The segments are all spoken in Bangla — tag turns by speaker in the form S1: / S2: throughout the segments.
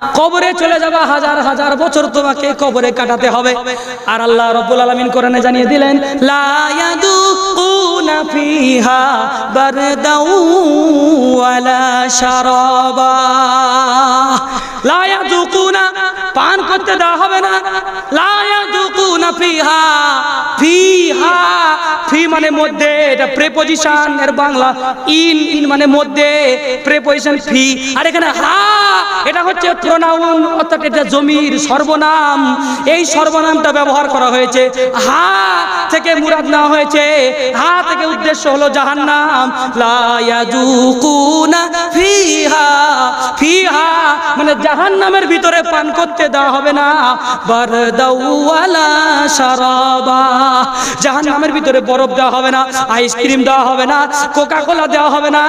S1: কবরে চলে যাবা হাজার হাজার বছর তোমাকে কবরে কাটাতে হবে। আর আল্লাহ রব্বুল আলামিন কোরআনে জানিয়ে দিলেন, লা ইয়াদুকুনা ফিহা বারদাউ ওয়ালা শারাবা। লা ইয়াদুকুনা, পান করতে দেওয়া হবে না। লা ইয়াদুকুনা ফিহা ফি মানে মধ্যে, এটা এর বাংলা, ইন ইন মানে মধ্যে ফি আর এখানে হা, এটা হচ্ছে প্রোনাউন অর্থাৎ এটা জমির সর্বনাম। এই সর্বনামটা ব্যবহার করা হয়েছে। হা থেকে মুরাদ হয়েছে। হা থেকে উদ্দেশ্য হলো জাহান্নাম। লা ইয়াজুকুনা ফিহা। ফিহা মানে জাহান্নামের ভিতরে পান করতে দেওয়া হবে না। বারদাউ ওয়ালা শারাবা জাহান্নামের ভিতরে বরফ দেওয়া হবে না, আইসক্রিম দেওয়া হবে না কোকা কোলা দেওয়া হবে না,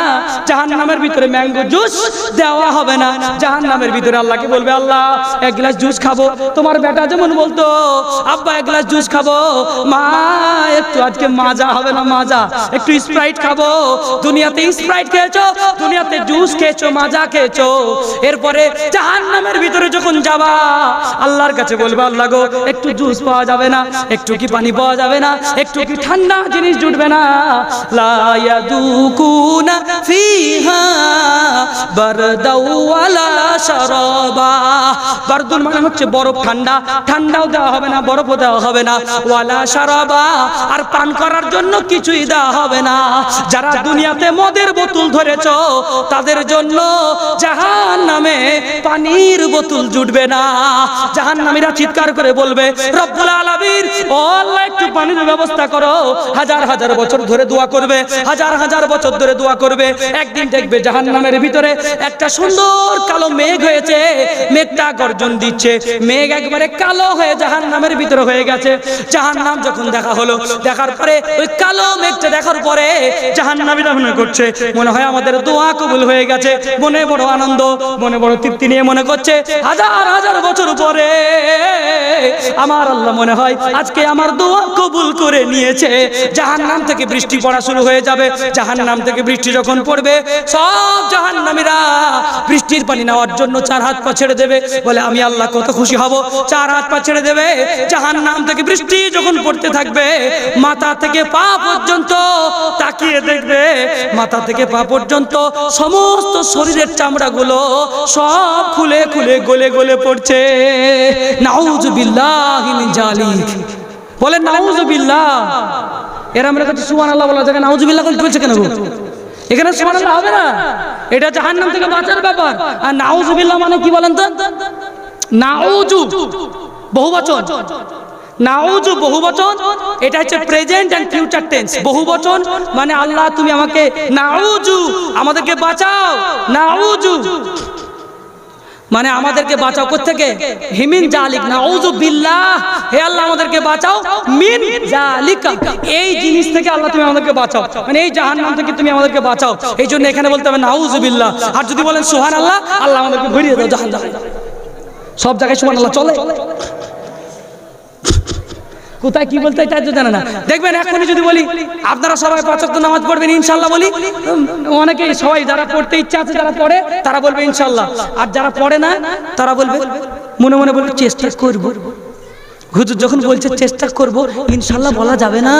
S1: জাহান্নামের ভিতরে ম্যাঙ্গো জুস দেওয়া হবে না, জাহান্নামের ভিতরে আল্লাহকে বলবে? আল্লাহ, এক গ্লাস জুস খাব। তোমার বেটা যেমন বলতো, আব্বা এক গ্লাস জুস খাব। মা, একটু আজকে মাজা হবে না মাজা? একটু স্প্রাইট খাব। দুনিয়াতে স্প্রাইট খেয়েছো, দুনিয়াতে জুস খেয়েছো, মাজা খেয়েছো। এরপরে জাহান্নামের ভিতরে যখন যাবা, আল্লাহর কাছে বলবে, আল্লাহ গো, একটু জুস পাওয়া যাবে না, একটু কি পানি পাওয়া যাবে না? একটু কি ঠান্ডা জিনিস জুটবে না? লা ইয়াদুকুনা ফিহা বারদাউ ওয়ালা শারাবা। বারদুল মানে হচ্ছে বরফ ঠান্ডা। ঠান্ডাও দেওয়া হবে না, বরফও দেওয়া হবে না। ওয়ালা শারাবা, আর পান করার জন্য কিছুই দেওয়া হবে না। যারা দুনিয়াতে মদের বোতল ধরেছ, তাদের জন্য জাহান নামে পানির বোতল জুটবে না। জাহান নামীরা চিৎকার করে বলবে, রব্বুল আলামিন, ও আল্লাহ, একটু পানি পানির ব্যবস্থা করো। হাজার হাজার বছর ধরে দোয়া করবে। হাজার হাজার বছর ধরে দোয়া করবে। একদিন দেখবে জাহান নামের ভিতরে একটা সুন্দর কালো মেঘ হয়েছে। মেঘটা গর্জন দিচ্ছে। মেঘ একবারে কালো হয়ে জাহান নামের ভিতরে হয়ে গেছে। জাহান নাম যখন দেখা হলো, দেখার পরে ওই কালো মেঘটা দেখার পরে জাহান নামীরা মনে করছে। মনে হয় আমাদের দোয়া কবুল হয়ে গেছে। মনে বড় আনন্দ, মনে বড় তৃপ্তি নিয়ে মনে করছে। হাজার হাজার বছর পরে আমার আল্লাহ মনে হয় আজকে আমার দোয়া কবুল করে নিয়েছে। জাহান নাম থেকে বৃষ্টি পড়া শুরু হয়ে যাবে। জাহান নাম থেকে বৃষ্টি যখন পড়বে, সব জাহান নামীরা বৃষ্টির পানি নেওয়ার জন্য চার হাত পা ছেড়ে দেবে। বলে, আমি আল্লাহ কত খুশি হব। চার হাত পা ছেড়ে দেবে। জাহান নাম থেকে বৃষ্টি যখন পড়তে থাকবে, মাথা থেকে পা পর্যন্ত তাকিয়ে দেখবে। মাথা থেকে পা পর্যন্ত সমস্ত শরীরের চামড়াগুলো সব খুলে খুলে গলে গলে পড়ছে। নাউজুবিল্লাহি জালিক। বলে নাউজুবিল্লাহ এরা আমরা কাছে সুবহানাল্লাহ বলা জায়গা নাউজুবিল্লাহ চলছে কেন? এখানে সুবহানাল্লাহ হবে না। এটা জাহান্নাম থেকে বাঁচার ব্যাপার। আর নাউজুবিল্লাহ মানে কি বলেন তো? নাউজু বহুবচন নাউজু বহুবচন এটা হচ্ছে প্রেজেন্ট এন্ড ফিউচার টেন্স বহুবচন মানে আল্লাহ, তুমি আমাকে নাউজু আমাদেরকে বাঁচাও। নাউজু মানে আমাদেরকে বাঁচাও থেকে হিমিন জালিক। নাউজু বিল্লাহ। হে আল্লাহ আমাদেরকে বাঁচাও। মিন জালিকা এই জিনিস থেকে আল্লাহ তুমি আমাদেরকে বাঁচাও। মানে এই জাহান্নাম থেকে তুমি আমাদেরকে বাঁচাও। এই জন্য এখানে বলতে হবে নাউজু বিল্লাহ আর যদি বলেন সুহান আল্লাহ আল্লাহ আমাদেরকে ভরিয়ে দাও জাহান্নাম। সব জায়গায় সুহান আল্লাহ চলে। কোথায় কি বলতে এটা জানে না। দেখবেন এখনই যদি বলি আপনারা সবাই পাঁচ ওয়াক্ত নামাজ পড়বেন ইনশাল্লাহ বলি। উম, অনেকেই সবাই যারা পড়তে ইচ্ছা আছে যারা পড়ে তারা বলবে ইনশাল্লাহ আর যারা পড়ে না তারা বলবে মনে মনে বলবে চেষ্টা করব। হুজুর যখন বলছে, চেষ্টা করব, ইনশাল্লাহ বলা যাবে না।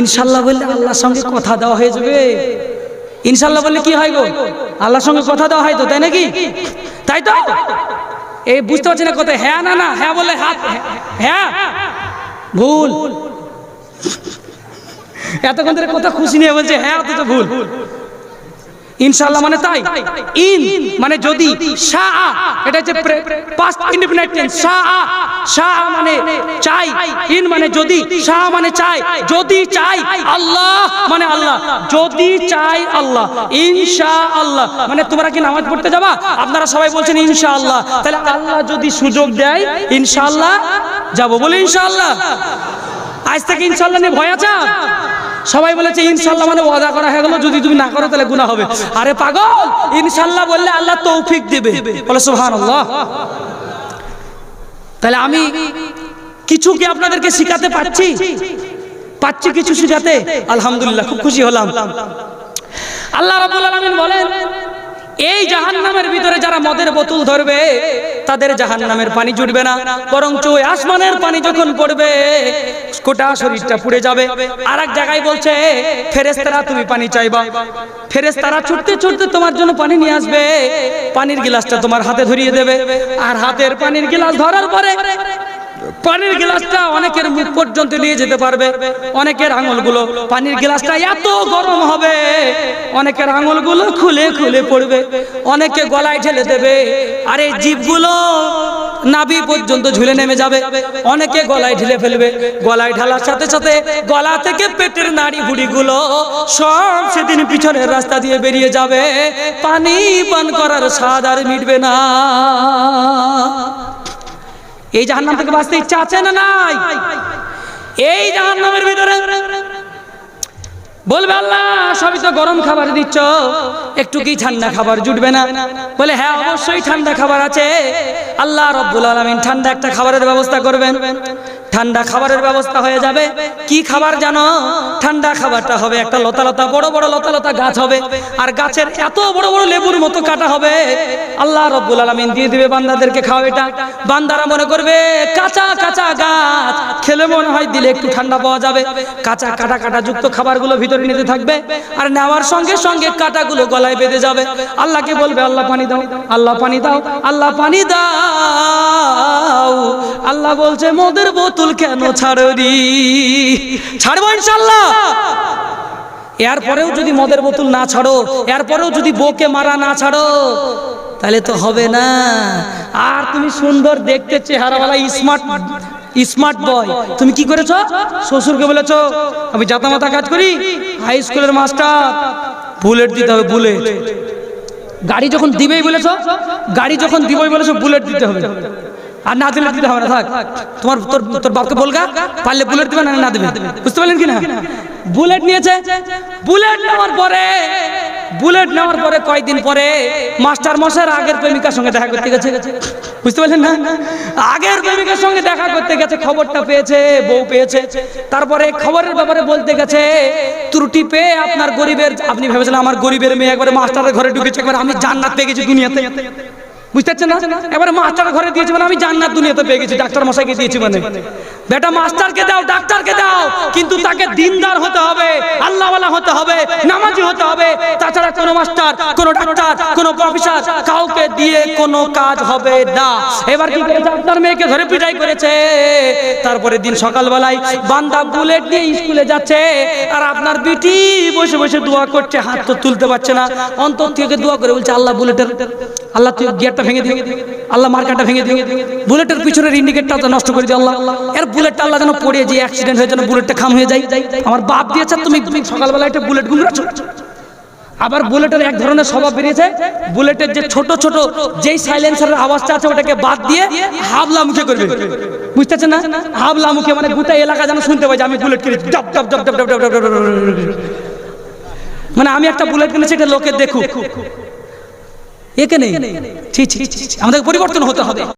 S1: ইনশাল্লাহ বললে আল্লাহর সঙ্গে কথা দেওয়া হয়ে যাবে। ইনশাল্লাহ বললে কি হয় গো? আল্লাহর সঙ্গে কথা দেওয়া হয় তো, তাই নাকি? তাই তো? এই বুঝতে পারছি না কথা হ্যাঁ না না হ্যাঁ বলে হাত হ্যাঁ ভুল। এতক্ষণ ধরে কথা খুশি নিয়ে বলছে হ্যাঁ অথচ ভুল। ইনশাআল্লাহ মানে তাই। ইন মানে যদি শাহ এটা হচ্ছে পাস্ট ইন্ডিপেন্ডেন্ট টেন্স শাহ শাহ মানে চাই। ইন মানে যদি শাহ মানে চাই। যদি চাই, আল্লাহ মানে আল্লাহ। যদি চাই, আল্লাহ। ইনশা আল্লাহ মানে তোমরা কি নামাজ পড়তে যাবা? আপনারা সবাই বলছেন ইনশাআল্লাহ। তাহলে আল্লাহ যদি সুযোগ দেয়, ইনশাআল্লাহ যাব বলে ইনশাআল্লাহ। আজ থেকে ইনশাআল্লাহ নিয়ে ভয় আছে? সবাই বলেছে ইনশাল্লাহ মানে ওয়াদা করা হয়ে গেল যদি তুমি না করো তাহলে গুণা হবে। আরে পাগল ইনশাল্লাহ বললে আল্লাহ তৌফিক দেবে। বলে সুবহানাল্লাহ। তাহলে আমি কিছু কি আপনাদেরকে শিখাতে পাচ্ছি পাচ্ছি কিছু শিখাতে? আলহামদুলিল্লাহ খুব খুশি হলাম। আল্লাহ রাব্বুল আলামিন বলেন এই জাহান্নামের ভিতরে যারা মদের বোতল ধরবে, তাদের জাহান নামের পানি জুটবে না। বরঞ্চ ওই আসমানের পানি যখন পড়বে, গোটা শরীরটা পুড়ে যাবে। আর এক জায়গায় বলছে ফেরেস্তারা তুমি পানি চাইবা। ফেরেস্তারা ছুটতে ছুটতে তোমার জন্য পানি নিয়ে আসবে। পানির গিলাসটা তোমার হাতে ধরিয়ে দেবে। আর হাতের পানির গিলাস ধরার পরে পানির গ্লাসটা অনেকের মুখ পর্যন্ত নিয়ে যেতে পারবে। অনেকের আঙুলগুলো পানির গ্লাসটা এত গরম হবে, অনেকের আঙুলগুলো খুলে খুলে পড়বে, অনেকে গলায় ঠেলে দেবে, আর জীবগুলো নাভি পর্যন্ত ঝুলে নেমে যাবে। অনেকে গলায় ঢেলে ফেলবে, গলায় ঢালার সাথে সাথে গলা থেকে পেটের নাড়ি ভুড়িগুলো সব সেদিন পিছনের রাস্তা দিয়ে বেরিয়ে যাবে। পানি পান করার স্বাদ আর মিটবে না। এই জাহান্নাম থেকে বাঁচতে ইচ্ছা আছে না নাই? এই জাহান্নামের ভিতরে বলবে, আল্লাহ, সবই তো গরম খাবার দিচ্ছ। একটু কি ঠান্ডা খাবার জুটবে না? বলে হ্যাঁ অবশ্যই ঠান্ডা খাবার আছে। আল্লাহ রব্বুল আলমিন ঠান্ডা একটা খাবারের ব্যবস্থা করবেন। ঠান্ডা খাবারের ব্যবস্থা হয়ে যাবে। কি খাবার জানো? ঠান্ডা খাবারটা হবে একটা লতা লতা, বড় বড় লতা লতা গাছ হবে। আর গাছের এত বড় বড় লেবুর মতো কাটা হবে। আল্লাহ রব্বুল আলমিন দিয়ে দিবে বান্দাদেরকে খাওয়া এটা বান্দারা মনে করবে, কাঁচা কাঁচা গাছ। খেলে মনে হয় দিলে একটু ঠান্ডা পাওয়া যাবে। কাঁচা, কাটা কাটা যুক্ত খাবারগুলো ভিতরে নিতে থাকবে। আর নেওয়ার সঙ্গে সঙ্গে কাটাগুলো গলায় বেঁধে যাবে। আল্লাহকে বলবে, আল্লাহ পানি দাও, আল্লাহ পানি দাও, আল্লাহ পানি দাও। আল্লাহ বলছে, মোদের বোতল কেন ছাড়রি ছাড়বো ইনশাল্লাহ এরপরেও যদি মদের বোতল না ছাড়ো, এরপরেও যদি বউকে মারা না ছাড়ো, তাহলে তো হবে না। আর তুমি সুন্দর দেখতে চেহারাওয়ালা স্মার্ট স্মার্ট বয় তুমি কি করেছ? শ্বশুরকে বলেছ, আমি জাতা মাথা কাজ করি হাই স্কুলের মাস্টার বুলেট দিতে হবে বুলেট গাড়ি যখন দিবেই বলেছ, গাড়ি যখন দিবই বলেছ বুলেট দিতে হবে। আর না দিলে দিতে হবে না, থাক। তোমার, তোর তোর বাপকে বলগা, পারলে বুলেট দিবে, না না দেবে। বুঝতে পারলেন কি না বুলেট নিয়েছে। বুলেট নেওয়ার পরে বুলেট নেওয়ার পরে কয়েকদিন পরে মাস্টার মশাইয়ের আগের প্রেমিকার সঙ্গে দেখা করতে গেছে। বুঝতে পারলেন না? আগের প্রেমিকার সঙ্গে দেখা করতে গেছে, খবরটা পেয়েছে, বউ পেয়েছে। তারপরে খবরের ব্যাপারে বলতে গেছে, ত্রুটি পেয়ে আপনার গরিবের, আপনি ভেবেছিলেন আমার গরিবের মেয়ে একবারে মাস্টারের ঘরে ঢুকেছে, একবার আমি জান্নাত পেয়ে গেছি দুনিয়াতে। বুঝতে পারছেন না? এবারে মাস্টার ঘরে দিয়েছে মানে আমি জান্নাত দুনিয়াতে পেয়ে গেছি, ডাক্তার মশাইকে দিয়েছি মানে। বেটা, মাস্টারকে দাও, ডাক্তারকে দাও, কিন্তু তাকে দিনদার হতে হবে, আল্লাহওয়ালা হতে হবে, নামাজি হতে হবে। তাছাড়া কোনো মাস্টার, কোনো ডাক্তার, কোনো প্রফেসর কাউকে দিয়ে কোনো কাজ হবে না। এবার কি করেছে? আপনার মেয়েকে ধরে পিটাই করেছে। তারপরে দিন সকালবেলায় বান্দা বুলেট নিয়ে স্কুলে যাচ্ছে আর আপনার বিটি বসে বসে দোয়া করছে, হাত তো তুলতে পারছে না। অন্তর থেকে দোয়া করে বলছে, আল্লাহ বুলেটের, আল্লাহ তুই গিয়ারটা ভেঙে দিয়ে আল্লাহ মার্কাটা ভেঙে দিয়ে বুলেটের পিছনের ইন্ডিকেটটা নষ্ট করে দিয়ে আল্লাহ। এর বুলেটটা আল্লাহ যেন পড়ে, যে অ্যাক্সিডেন্ট হয়ে যেন বুলেটটা খাম হয়ে যায়। আমার বাপ দিয়েছে, তুমি তুমি সকালবেলা একটা বুলেট গুমরাছো আবার বুলেটের এক ধরনের স্বভাব বেরিয়েছে বুলেটের যে ছোট ছোট যেই সাইলেন্সারের আওয়াজটা আছে ওটাকে বাদ দিয়ে হাবলা মুখে করবে বুঝতেছে না হাবলা মুখে মানে গোটা এলাকা যেন শুনতে পাই যে আমি বুলেট কিনেছি ডপ ডপ ডপ ডপ ডপ ডপ ডপ মানে আমি একটা বুলেট কিনেছি এটা লোকে দেখুক একে নেই আমাদেরকে পরিবর্তন হতে হবে